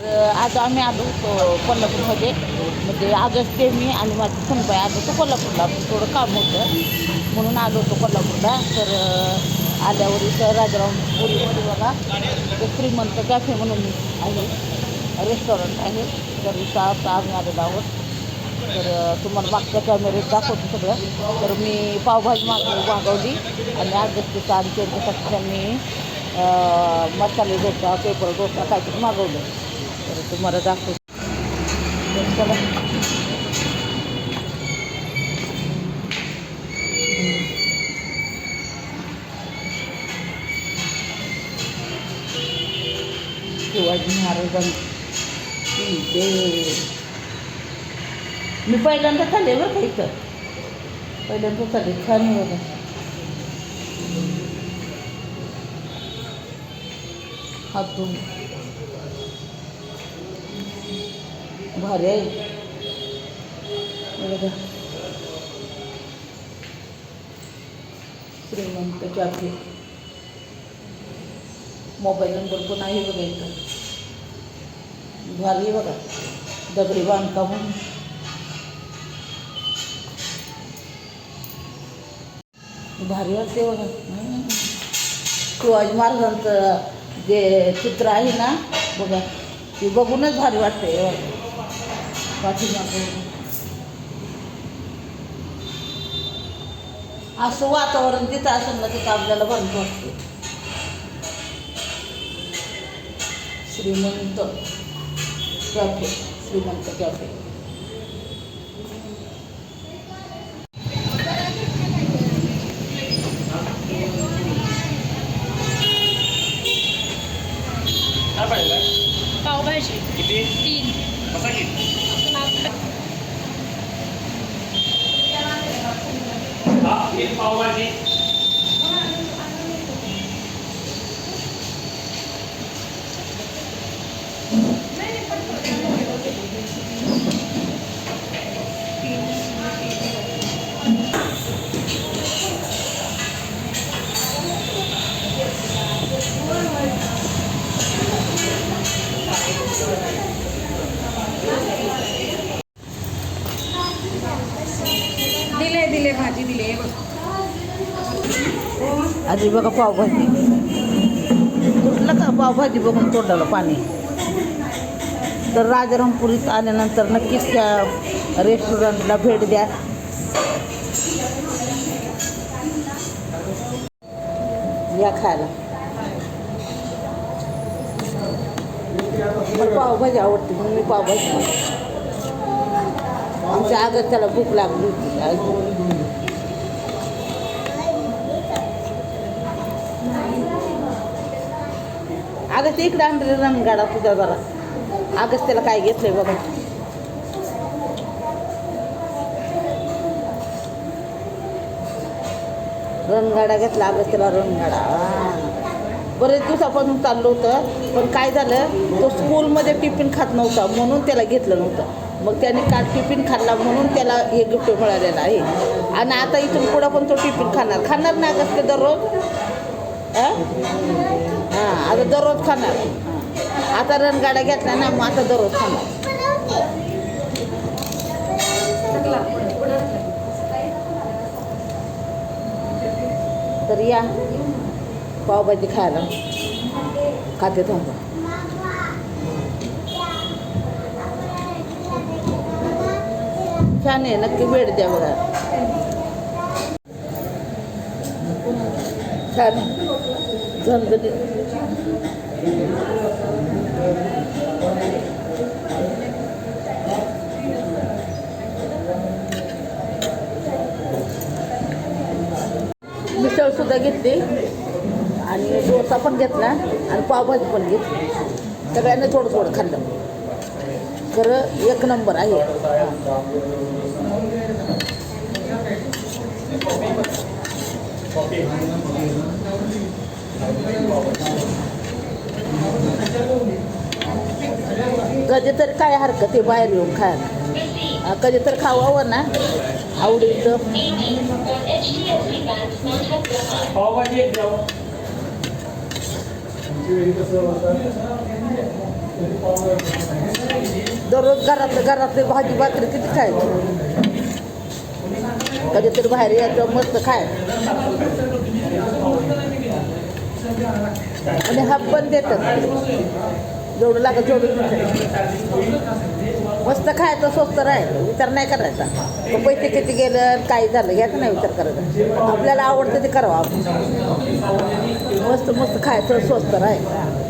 तर आज आम्ही आलो कोल्हापूरमध्ये. म्हणजे आजच ते मी आणि माझी सुनबाई आलो होतो कोल्हापूरला. थोडं काम होतं. म्हणून आलो होतो कोल्हापूरला. तर आल्यावर इथं राजाराम पुरीमध्ये बघा. ते श्रीमंत कॅफे म्हणून आहे. रेस्टॉरंट आहे. तर इथं आता आम्ही आलेलो आहोत. तर तुम्हाला मागच्या कॅमेरेत दाखवतो सगळं. तर मी पावभाजी माग मागवली. आणि आगस्तीचा आणि त्यांच्यासाठी त्यांनी मसाले डोसा पेपर डोसा काहीतरी मागवलं. तर तुम्हाला दाखवतो तर चला शिवाजी महाराजांची ते मी पहिल्यांदा खाल्ले बरं का इथं पहिल्यांदा खाल्ले छान आहे बघा हातून भारी आहे. बघा. श्रीमंत कॅफे मोबाईल नंबर पण आहे बघा इथं. भारी आहे बघा. दगडी बांधकाम भारी वाटते बघा. शिवाजी महाराजांचं जे चित्र आहे ना बघा. ते बघूनच भारी वाटते हे बघा. पाठीमागं असं वातावरण तिथं असेल ना तिथं आपल्याला बंद वाटते. श्रीमंत कॅफे श्रीमंत कॅफे. काय पाहिजे पावभाजी. किती? तीन. कसा किती हा एक पावभाजी. आधी बघा पावभाजी कुठलं का? पावभाजी बघून तोंडाला पाणी. तर राजारामपुरीत आल्यानंतर नक्कीच त्या रेस्टॉरंटला भेट द्या. या खायला. मला पावभाजी आवडते म्हणून मी पावभाजी आमच्या आगत त्याला भूक लागली होती. अगं ते इकडे आणले रणगाडा तुझा जरा. अगच त्याला काय घेतलंय बघा. रणगाडा घेतला अगच त्याला रणगाडा हा. बरेच दिवसापासून चाललं होतं पण काय झालं तो स्कूलमध्ये टिफिन खात नव्हता म्हणून त्याला घेतलं नव्हतं. मग त्याने काल टिफिन खाल्ला म्हणून त्याला हे गिफ्ट मिळालेलं आहे. आणि आता इथून पुढं पण तो टिफिन खाणार. खाणार ना अगस ते दररोज. हां? हां आता दररोज खाणार. आता रणगाडा घेतला ना मग आता दररोज खाणार. तर या पावभाजी खायला. खाते थांबा. छान आहे नक्की भेट द्या बघा. छान आहे झणझणीत मिसळ सुद्धा घेतली. आणि डोसा पण घेतला. आणि पावभाजी पण घेतली. सगळ्यांनी थोडं थोडं खाल्लं. खरं एक नंबर आहे. कधीतरी काय हरकत आहे बाहेर येऊन खायला? हा, कधीतरी खावावं ना? आवडीचं दररोज घरातलं घरातली भाजी भाकरी किती खायची? कधीतरी बाहेर यायचं मस्त खाय आणि हब पण देतात. जेवढं लागत तेवढं मस्त खायचं स्वस्त राहायचं विचार नाही करायचा. मग पैसे किती गेलं काय झालं याचा नाही विचार करायचा आपल्याला आवडतं ते करावं आपण. मस्त मस्त खायचं स्वस्त राहायचं